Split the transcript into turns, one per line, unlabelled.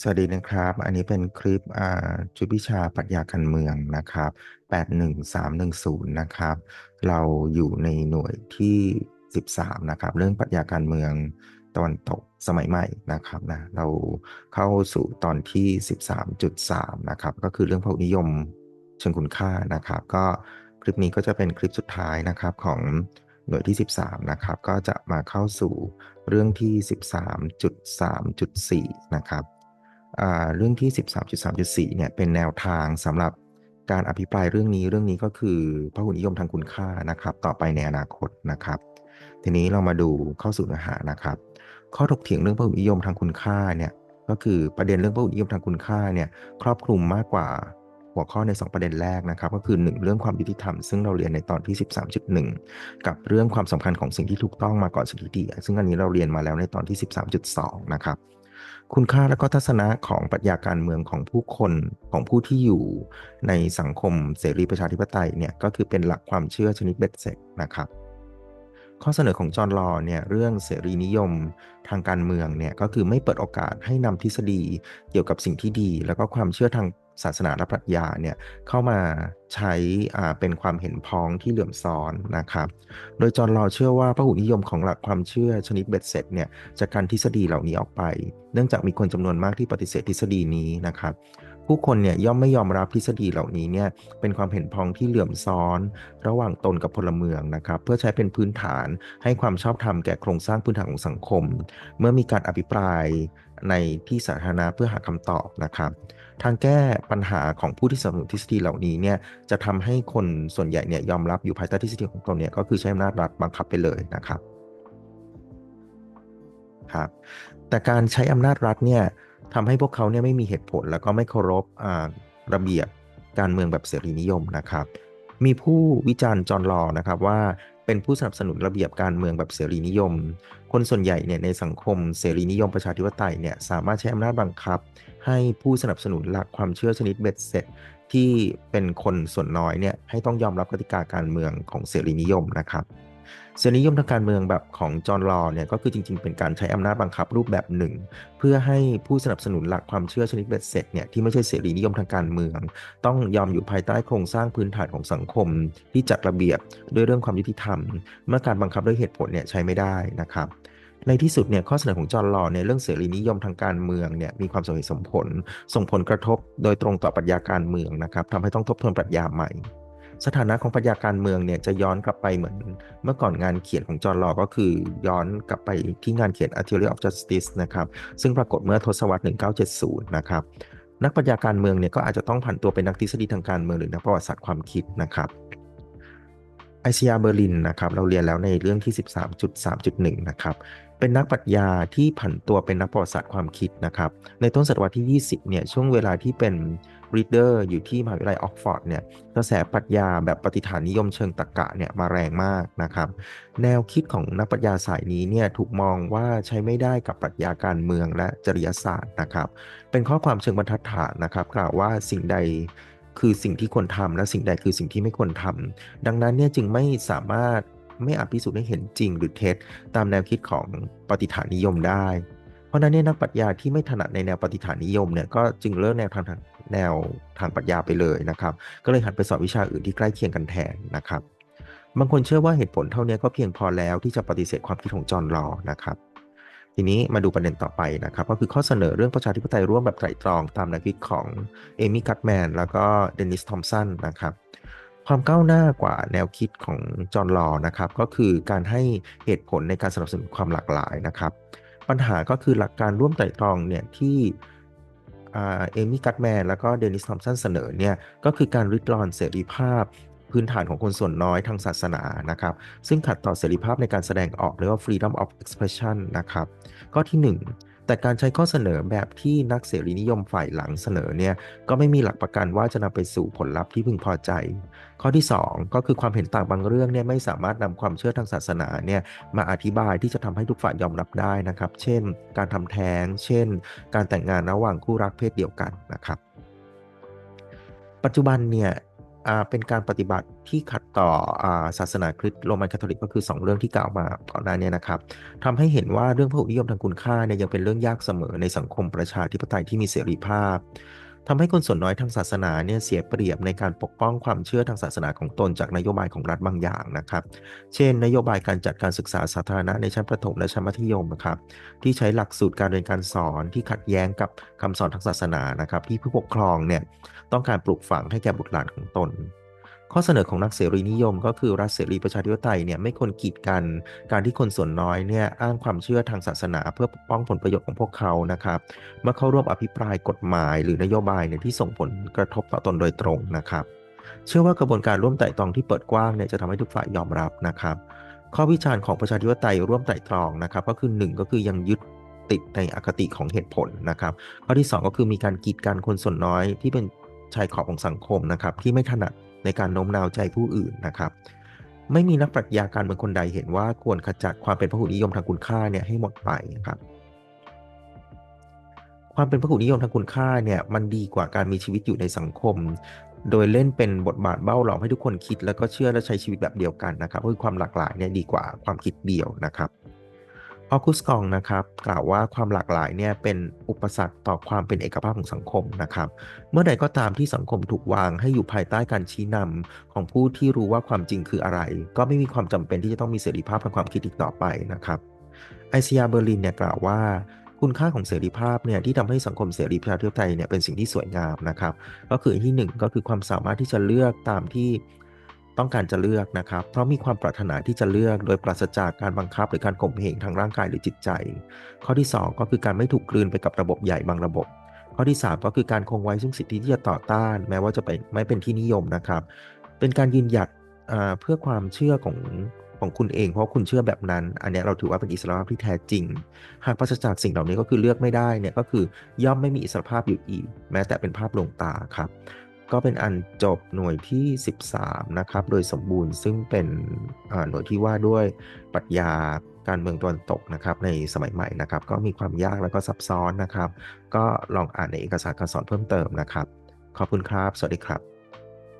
สวัสดีนะครับ อันนี้เป็นคลิปอ่าชุดวิชาปรัชญาการเมืองนะครับ 81310 นะครับ เราอยู่ในหน่วยที่ 13 นะครับ เรื่องปรัชญาการเมืองตะวันตกสมัยใหม่นะครับนะ เราเข้าสู่ตอนที่ 13.3 นะครับ ก็คือเรื่องพหุนิยมเชิงคุณค่านะครับ ก็คลิปนี้ก็จะเป็นคลิปสุดท้ายนะครับของหน่วยที่ 13 นะครับ ก็จะมาเข้าสู่เรื่องที่ 13.3.4 นะครับ เรื่องที่ 13.3.4เนี่ยเป็นแนวทางสำหรับการอภิปรายเรื่องนี้เรื่องนี้ก็คือพหุนิยมทางคุณค่านะครับ ต่อไปในอนาคตนะครับ ทีนี้เรามาดูเข้าสู่เนื้อหานะครับ ข้อถกเถียงเรื่องพหุนิยมทางคุณค่าเนี่ยก็คือประเด็นเรื่องพหุนิยมทางคุณค่าเนี่ยครอบคลุมมากกว่าหัวข้อใน 2 ประเด็นแรกนะครับ ก็คือ 1 เรื่องความยุติธรรม ซึ่งเราเรียนในตอนที่ 13.1 กับเรื่องความสำคัญของสิ่งที่ถูกต้องมาก่อนสิ่งที่ดี ซึ่งอันนี้เราเรียนมาแล้วในตอนที่ 13.2 นะครับ คุณค่าและก็ทัศนะของปรัชญาการเมืองของผู้คนของผู้ที่อยู่ในสังคมเสรีประชาธิปไตยเนี่ยก็คือเป็นหลักความเชื่อชนิดเบ็ดเสร็จนะครับ ข้อเสนอของจอห์นลอเนี่ยเรื่องเสรีนิยมทางการเมืองเนี่ยก็คือไม่เปิดโอกาสให้นำทฤษฎีเกี่ยวกับสิ่งที่ดี แล้วก็ความเชื่อทาง ศาสนาและปรัชญาเนี่ยเข้ามาใช้เป็นความเห็นพ้องที่เหลื่อมซ้อนนะครับ โดยจอห์นลอเชื่อว่าพหุนิยมของหลักความเชื่อชนิดเบ็ดเสร็จเนี่ยจะกันทฤษฎีเหล่านี้ออกไป เนื่องจากมีคนจำนวนมากที่ปฏิเสธทฤษฎีนี้นะครับผู้คนเนี่ยย่อมไม่ยอมรับทฤษฎีเหล่านี้เนี่ยเป็นความเห็นพ้องที่เหลื่อมซ้อน ระหว่างตนกับพลเมืองนะครับ เพื่อใช้เป็นพื้นฐานให้ความชอบธรรมแก่โครงสร้างพื้นฐานของสังคม เมื่อมีการอภิปรายในที่สาธารณะเพื่อหาคำตอบนะครับ ทางแก้ปัญหาของผู้ที่สนับสนุนทฤษฎีเหล่านี้เนี่ยจะทำให้คนส่วนใหญ่เนี่ยยอมรับอยู่ภายใต้ทฤษฎีของตนเนี่ยก็คือใช้อำนาจรัฐบังคับไปเลยนะครับครับแต่การใช้อำนาจรัฐเนี่ยทำให้พวกเขาเนี่ยไม่มีเหตุผล แล้วก็ไม่เคารพระเบียบการเมืองแบบเสรีนิยมนะครับ มีผู้วิจารณ์จอร์นลอนะครับว่า เป็นผู้สนับสนุนระเบียบการเมืองแบบเสรีนิยม คนส่วนใหญ่เนี่ยในสังคมเสรีนิยมประชาธิปไตยเนี่ยสามารถใช้อำนาจบังคับ ให้ผู้สนับสนุนหลักความเชื่อชนิดเบ็ดเสร็จที่เป็นคนส่วนน้อยเนี่ยให้ต้องยอมรับกติกาการเมืองของเสรีนิยมนะครับ เสรีนิยมทางการเมืองแบบของจอห์นลอเนี่ยก็คือจริง ๆ เป็นการใช้อำนาจบังคับรูปแบบหนึ่ง เพื่อให้ผู้สนับสนุนหลักความเชื่อชนิดเบ็ดเสร็จเนี่ยที่ไม่ใช่เสรีนิยมทางการเมือง ต้องยอมอยู่ภายใต้โครงสร้างพื้นฐานของสังคมที่จัดระเบียบด้วยเรื่องความยุติธรรม เมื่อการบังคับด้วยเหตุผลเนี่ยใช้ไม่ได้นะครับในที่สุดเนี่ยข้อเสนอของจอร์นลอในเรื่องเสรีนิยมทางการเมืองเนี่ยมีความสมเหตุสมผล ส่งผลกระทบโดยตรงต่อปรัชญาการเมืองนะครับทำให้ต้องทบทวนปรัชญาใหม่ สถานะของปัญญาการเมืองเนี่ยจะย้อนกลับไปเหมือนเมื่อก่อนงานเขียนของจอร์ลอก็คือย้อนกลับไปที่งานเขียน A Theory of Justice นะครับ ซึ่งปรากฏเมื่อทศวรรษ 1970 นะครับ นักปัญญาการเมืองเนี่ยก็อาจจะต้องผันตัวเป็นนักทฤษฎีทางการเมืองหรือนักประวัติศาสตร์ความคิดนะครับ ไอเซียเบอร์ลินนะครับเราเรียนแล้วในเรื่องที่ 13.3.1 นะครับเป็นนักปรัชญาที่ผันตัวเป็นนักประวัติศาสตร์ความคิดนะครับในต้นศตวรรษที่ 20 เนี่ยช่วงเวลาที่เป็นรีเดอร์อยู่ที่มหาวิทยาลัยออกฟอร์ดเนี่ยกระแสปรัชญาแบบปฏิฐานนิยมเชิงตรรกะเนี่ยมาแรงมากนะครับแนวคิดของนักปรัชญาสายนี้เนี่ยถูกมองว่าใช้ไม่ได้กับปรัชญาการเมืองและจริยศาสตร์นะครับเป็นข้อความเชิงบรรทัดฐานนะครับกล่าวว่าสิ่งใด คือสิ่งที่ควรทำและสิ่งใดคือสิ่งที่ไม่ควรทำดังนั้นเนี่ยจึงไม่สามารถไม่อาจพิสูจน์ให้เห็นจริงหรือเท็จตามแนวคิดของปฏิฐานนิยมได้ เพราะนั้นเนี่ยนักปรัชญาที่ไม่ถนัดในแนวปฏิฐานนิยมเนี่ยก็จึงเลิกแนวทางแนวทางปรัชญาไปเลยนะครับ ก็เลยหันไปสอบวิชาอื่นที่ใกล้เคียงกันแทนนะครับ บางคนเชื่อว่าเหตุผลเท่านี้ก็เพียงพอแล้วที่จะปฏิเสธความคิดของจอห์นลอนะครับ ทีนี้มาดูประเด็นต่อไปนะครับ ก็คือข้อเสนอเรื่องประชาธิปไตยร่วมแบบไตรตรองตามแนวคิดของเอมี่กัตแมนแล้วก็เดนิสทอมสันนะครับความก้าวหน้ากว่าแนวคิดของจอห์นลอนะครับ ก็คือการให้เหตุผลในการสนับสนุนความหลากหลายนะครับ ปัญหาก็คือหลักการร่วมไตรตรองเนี่ยที่เอมี่กัตแมนแล้วก็เดนิสทอมสันเสนอเนี่ยก็คือการริดรอนเสรีภาพ พื้นฐานของคนส่วนน้อยทางศาสนานะครับ ซึ่งขัดต่อเสรีภาพในการแสดงออกเรียกว่า freedom of expression นะครับ ข้อที่ 1แต่การใช้ข้อเสนอแบบที่นักเสรีนิยมฝ่ายหลังเสนอเนี่ยก็ไม่มีหลักประกันว่าจะนำไปสู่ผลลัพธ์ที่พึงพอใจ ข้อที่ 2 ก็คือความเห็นต่างบางเรื่องเนี่ยไม่สามารถนำความเชื่อทางศาสนาเนี่ยมาอธิบายที่จะทำให้ทุกฝ่ายยอมรับได้นะครับ เช่น การทำแท้ง เช่น การแต่งงานระหว่างคู่รักเพศเดียวกันนะครับ ปัจจุบันเนี่ย เป็นการปฏิบัติที่ขัดต่อาศาสนาคริสต์โรมันคาทอลิกก็คือ 2 เรื่องที่กล่าวมาก่อนหน้านี้นะครับทำให้เห็นว่าเรื่องพหุนิยมทางคุณค่าเนี่ยยังเป็นเรื่องยากเสมอในสังคมประชาธิปไตยที่มีเสรีภาพ ทำให้คนส่วนน้อยทางศาสนาเนี่ยเสียเปรียบในการปกป้องความเชื่อทางศาสนาของตนจากนโยบายของรัฐบางอย่างนะครับ เช่น นโยบายการจัดการศึกษาสาธารณะในชั้นประถมและชั้นมัธยมนะครับ ที่ใช้หลักสูตรการเรียนการสอนที่ขัดแย้งกับคำสอนทางศาสนานะครับ ที่ผู้ปกครองเนี่ยต้องการปลูกฝังให้แก่บุตรหลานของตน ข้อเสนอของนักเสรีนิยม ก็คือรัฐเสรีประชาธิปไตยเนี่ยไม่ควรกีดกันการที่คนส่วนน้อยเนี่ยอ้างความเชื่อทางศาสนา เพื่อปกป้องผลประโยชน์ของพวกเขานะครับเมื่อเข้าร่วมอภิปรายกฎหมายหรือนโยบายเนี่ยที่ส่งผลกระทบต่อตนโดยตรงนะครับเชื่อว่ากระบวนการร่วมไต่ตรองที่เปิดกว้างเนี่ยจะทำให้ทุกฝ่ายยอมรับนะครับ ข้อวิจารณ์ของประชาธิปไตยร่วมไต่ตรองนะครับ ก็คือ 1 ก็คือยังยึดติดในอคติของเหตุผลนะครับ ข้อที่ 2 ก็คือมีการกีดกันคนส่วนน้อยที่เป็นชายขอบของสังคมนะครับที่ไม่ถนัด ในการโน้มน้าวใจผู้อื่นนะครับ ไม่มีนักปรัชญาการเมืองคนใดเห็นว่าควรขจัดความเป็นพหุนิยมทางคุณค่าเนี่ยให้หมดไปครับ ความเป็นพหุนิยมทางคุณค่าเนี่ยมันดีกว่าการมีชีวิตอยู่ในสังคม โดยเล่นเป็นบทบาทเบ้าหลอมให้ทุกคนคิด แล้วก็เชื่อและใช้ชีวิตแบบเดียวกันนะครับคือความหลากหลายเนี่ยดีกว่าความคิดเดียวนะครับ ออกุสกองนะครับกล่าวว่าความหลากหลายเนี่ยเป็นอุปสรรคต่อความเป็นเอกภาพของสังคมนะครับ เมื่อใดก็ตามที่สังคมถูกวางให้อยู่ภายใต้การชี้นำของผู้ที่รู้ว่าความจริงคืออะไร ก็ไม่มีความจำเป็นที่จะต้องมีเสรีภาพทางความคิดอีกต่อไปนะครับไอเซียเบอร์ลินเนี่ยกล่าวว่าคุณค่าของเสรีภาพเนี่ยที่ทำให้สังคมเสรีประชาธิปไตยเนี่ยเป็นสิ่งที่สวยงามนะครับ ก็คือที่ 1 ก็คือความสามารถที่จะเลือกตามที่ ต้องการจะเลือกนะครับ เพราะมีความปรารถนาที่จะเลือกโดยปราศจากการบังคับหรือการข่มเหงทางร่างกายหรือจิตใจ ข้อที่ 2 ก็คือการไม่ถูกกลืนไปกับระบบใหญ่บางระบบ ข้อที่ 3 ก็คือการคงไว้ซึ่งสิทธิที่จะต่อต้าน แม้ว่าจะไปไม่เป็นที่นิยมนะครับ เป็นการยืนหยัดเพื่อความเชื่อของของคุณเอง เพราะคุณเชื่อแบบนั้น อันนี้เราถือว่าเป็นอิสรภาพที่แท้จริง หากปราศจากสิ่งเหล่านี้ก็คือเลือกไม่ได้เนี่ยก็คือย่อมไม่มีอิสรภาพอยู่อีก แม้แต่เป็นภาพลวงตาครับ ก็เป็นอันจบหน่วยที่ 13 นะครับ โดยสมบูรณ์ซึ่งเป็นหน่วยที่ว่าด้วยปรัชญาการเมืองตะวันตกนะครับในสมัยใหม่นะครับ ก็มีความยากแล้วก็ซับซ้อนนะครับ ก็ลองอ่านในเอกสารการสอนเพิ่มเติมนะครับ ขอบคุณครับ สวัสดีครับ